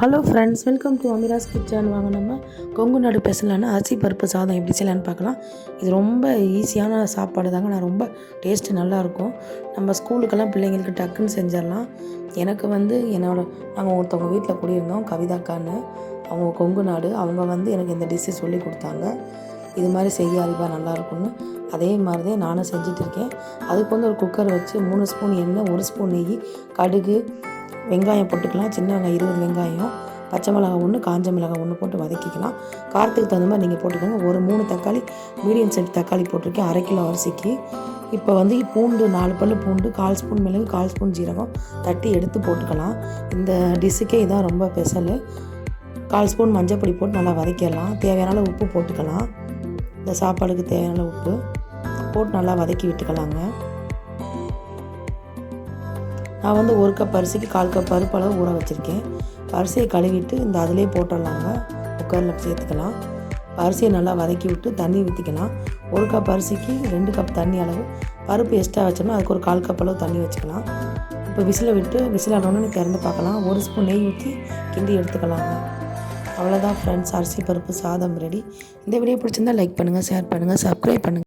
Hello friends welcome to Amira's kitchen வாங்க நம்ம கொங்கு நாடு பெசலான அரிசி பருப்பு சாதம் எப்படி செய்யலான்னு பார்க்கலாம். இது ரொம்ப ஈஸியான சாப்பாடு தாங்க. நான் ரொம்ப டேஸ்ட்டு நல்லாயிருக்கும். நம்ம ஸ்கூலுக்கெல்லாம் பிள்ளைங்களுக்கு டக்குன்னு செஞ்சிடலாம். எனக்கு வந்து என்னோட நாங்கள் ஒருத்தவங்க வீட்டில் குடியிருந்தோம் கவிதாக்கான்னு. அவங்க கொங்கு நாடு அவங்க வந்து எனக்கு இந்த டிஷ்ஷு சொல்லி கொடுத்தாங்க. இது மாதிரி செய்ய அறிவா நல்லாயிருக்கும்னு. அதே மாதிரி தான் நானும் செஞ்சுட்டு இருக்கேன். அதுக்கு வந்து ஒரு குக்கர் வச்சு மூணு ஸ்பூன் எண்ணெய் ஒரு ஸ்பூன் நெய் கடுகு வெங்காயம் போட்டுக்கலாம். சின்ன வெங்காயம் இருபது வெங்காயம் பச்சை மிளகாய் ஒன்று காஞ்ச மிளகாய் ஒன்று போட்டு வதக்கிக்கலாம். காரத்துக்கு தகுந்த மாதிரி நீங்கள் போட்டுக்கோங்க. ஒரு மூணு தக்காளி மீடியம் சைஸ் தக்காளி போட்டிருக்கேன். அரை கிலோ அரிசிக்கு. இப்போ வந்து பூண்டு நாலு பல்லு பூண்டு கால் ஸ்பூன் மிளகு கால் ஸ்பூன் ஜீரகம் தட்டி எடுத்து போட்டுக்கலாம். இந்த டிஷ்ஷுக்கே இதான் ரொம்ப ஸ்பெஷலு. கால் ஸ்பூன் மஞ்சள் பொடி போட்டு நல்லா வதக்கிடலாம். தேவையான உப்பு போட்டுக்கலாம். இந்த சாப்பாடுக்கு தேவையான உப்பு போட்டு நல்லா வதக்கி விட்டுக்கலாங்க. நான் வந்து ஒரு கப் அரிசிக்கு கால் கப் பருப்பு அளவு ஊற வச்சுருக்கேன். அரிசியை கழுவிட்டு இந்த அதிலே போட்டுடலாங்க. குக்கரில் சேர்த்துக்கலாம். அரிசியை நல்லா வதக்கி விட்டு தண்ணி ஊற்றிக்கலாம் ஒரு கப் அரிசிக்கு ரெண்டு கப் தண்ணி அளவு பருப்பு எக்ஸ்ட்ரா வச்சோம்னா அதுக்கு ஒரு கால் கப் அளவு தண்ணி வச்சுக்கலாம். இப்போ விசிலை விட்டு விசில் ஆனோடனே திறந்து பார்க்கலாம். ஒரு ஸ்பூன் நெய் ஊற்றி கிண்டி எடுத்துக்கலாங்க. அவ்வளோதான் ஃப்ரெண்ட்ஸ் அரிசி பருப்பு சாதம் ரெடி இந்த வீடியோ பிடிச்சிருந்தா லைக் பண்ணுங்கள் ஷேர் பண்ணுங்கள் சப்ஸ்கிரைப் பண்ணுங்கள்